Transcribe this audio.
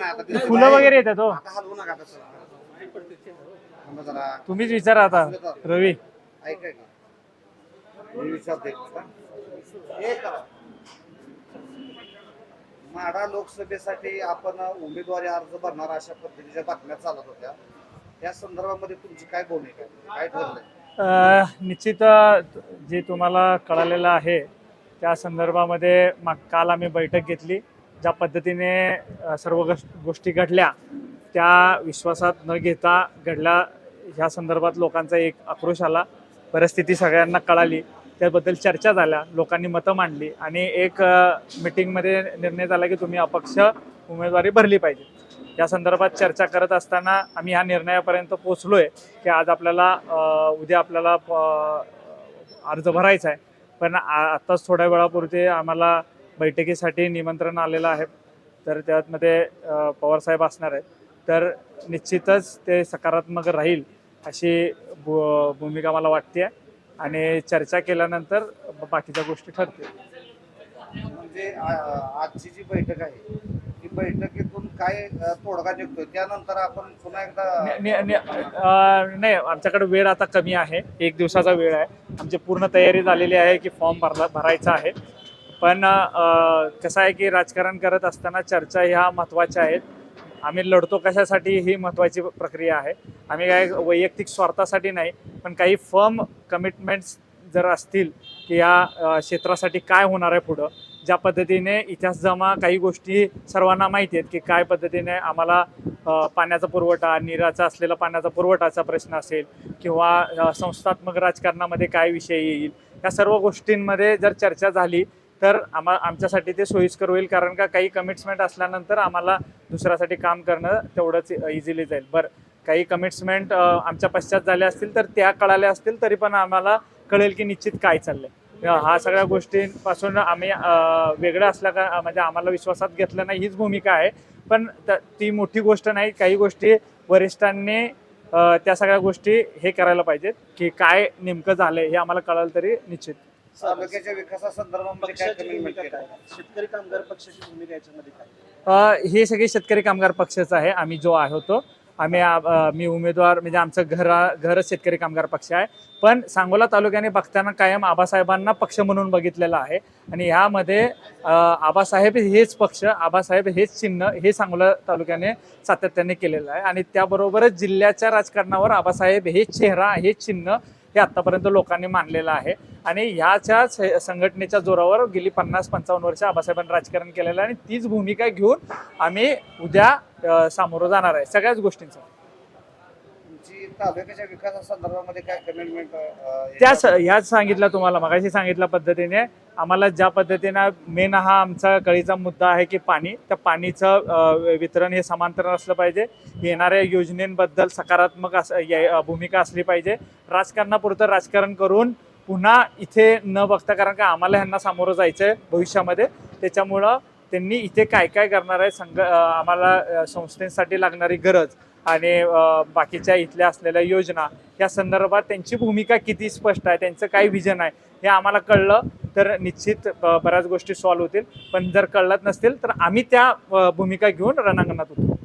नाही फुलं वगैरे येतात हो. आता हलवू नका तसं. थांबा जरा. तुम्हीच विचारा आता रवी. ऐकाय का मी विचारते का? हे करा. माढा लोकसभेसाठी आपण उमेदवारी अर्ज भरणार अशा पद्धतीच्या बातम्या चालत होत्या. या संदर्भामध्ये तुमची काय भूमिका आहे? काय ठरलंय? अ, निश्चित अ, जे तुम्हाला कळालेलं आहे त्या संदर्भामध्ये माग काल आम्ही बैठक घेतली. ज्या पद्धतीने सर्व गोष्- गोष्टी घडल्या त्या विश्वासात न घेता घडल्या ह्या संदर्भात लोकांचा एक आक्रोश आला. परिस्थिती सगळ्यांना कळाली. त्याबद्दल चर्चा झाल्या. लोकांनी मतं मांडली आणि एक मिटिंगमध्ये निर्णय झाला की तुम्ही अपक्ष उमेदवारी भरली पाहिजे. या संदर्भात चर्चा करत असताना आम्ही ह्या निर्णयापर्यंत पोचलो आहे की आज आपल्याला उद्या आपल्याला प- अर्ज भरायचा आहे. पण आत्ताच थोड्या वेळापुरते आम्हाला बैठकीसाठी निमंत्रण आलेलं आहे. तर त्यामध्ये पवारसाहेब असणार आहेत. तर निश्चितच ते सकारात्मक राहील अशी भू भूमिका मला वाटते आणि चर्चा केल्यानंतर बाकीच्या गोष्टी ठरतील. म्हणजे आजची जी बैठक आहे ती बैठकीतून काय तोडगा निघतोय? त्यानंतर आपण पुन्हा एकदा नाही आमच्याकडे वेळ आता कमी आहे. एक दिवसाचा वेळ आहे. आमची पूर्ण तयारी झालेली आहे की फॉर्म भरला भरायचा आहे. पण कसं आहे की राजकारण करत असताना चर्चा ह्या महत्त्वाच्या आहेत. आम्ही लढतो कशासाठी ही महत्त्वाची प्रक्रिया आहे. आम्ही काय वैयक्तिक स्वार्थासाठी नाही पण काही फर्म कमिटमेंट्स जर असतील की या क्षेत्रासाठी काय होणार आहे पुढं ज्या पद्धतीने इतिहास जमा काही गोष्टी सर्वांना माहिती आहेत की काय पद्धतीने आम्हाला पाण्याचा पुरवठा निराचा असलेला पाण्याचा पुरवठाचा प्रश्न असेल किंवा संस्थात्मक राजकारणामध्ये काय विषय येईल या सर्व गोष्टींमध्ये जर चर्चा झाली तर आम्हा आमच्यासाठी ते सोयीस्कर होईल कारण का काही कमिट्समेंट असल्यानंतर आम्हाला दुसऱ्यासाठी काम करणं तेवढंच इझिली जाईल. बरं काही कमिट्समेंट आमच्या पश्चात झाल्या असतील तर त्या कळाल्या असतील तरी पण आम्हाला कळेल की निश्चित काय चाललंय. हा सगळ्या गोष्टींपासून आम्ही वेगळं असल्या का म्हणजे आम्हाला विश्वासात घेतलं नाही हीच भूमिका आहे. पण त- ती मोठी गोष्ट नाही काही गोष्टी वरिष्ठांनी त्या सगळ्या गोष्टी हे करायला पाहिजेत की काय नेमकं झालंय हे आम्हाला कळालं तरी निश्चित. तालुक्याच्या विकासासंदर्भामध्ये काय पक्षाची कमिटमेंट भूमिका केलं काय? शेतकरी कामगार पक्षाची भूमिका याच्यामध्ये काय? अ, हे सगळे शेतकरी कामगार पक्षाचं आहे. आम्ही जो आहे होतो आम्ही आ- अ, मी उमेदवार म्हणजे आमचं घरा घरच शेतकरी कामगार पक्ष आहे. पण सांगोला तालुक्याने बघताना कायम आबासाहेबांना पक्ष म्हणून बघितलेला आहे. आणि ह्यामध्ये अ, आबासाहेब हेच पक्ष आबासाहेब हेच चिन्ह हे सांगोला तालुक्याने सातत्याने केलेलं आहे. आणि त्याबरोबरच जिल्ह्याच्या राजकारणावर आबासाहेब हेच चेहरा हेच चिन्ह हे आतापर्यंत लोकांनी मानलेलं आहे. आणि ह्याच्याच संघटनेच्या जोरावर गेली पन्नास पंचावन्न वर्ष आबासाहेबांनी राजकारण केलेलं आहे आणि तीच भूमिका घेऊन आम्ही उद्या सामोरं जाणार आहे. सगळ्याच गोष्टींचं. तुमची तालुक्याच्या विकासासंदर्भामध्ये काय कमिटमेंट त्याच ह्याच सांगितलं तुम्हाला मगाशी सांगितल्या पद्धतीने. आम्हाला ज्या पद्धतीनं मेन हा आमचा कळीचा मुद्दा आहे की पाणी त्या पाणीचं वितरण हे समांतर असलं पाहिजे. येणाऱ्या योजनेबद्दल सकारात्मक अस भूमिका असली पाहिजे. राजकारणापुरतं राजकारण करून पुन्हा इथे न बघता कारण का आम्हाला ह्यांना सामोरं जायचं आहे भविष्यामध्ये त्याच्यामुळं त्यांनी इथे काय काय करणार आहे संघ आम्हाला संस्थेसाठी लागणारी गरज आणि बाकीच्या इथल्या असलेल्या योजना या संदर्भात त्यांची भूमिका किती स्पष्ट आहे त्यांचं काय विजन आहे हे आम्हाला कळलं तर निश्चित ब- बऱ्याच गोष्टी सॉल्व्ह होतील. पण जर कळत नसतील तर आम्ही त्या भूमिका घेऊन रणांगणात होतो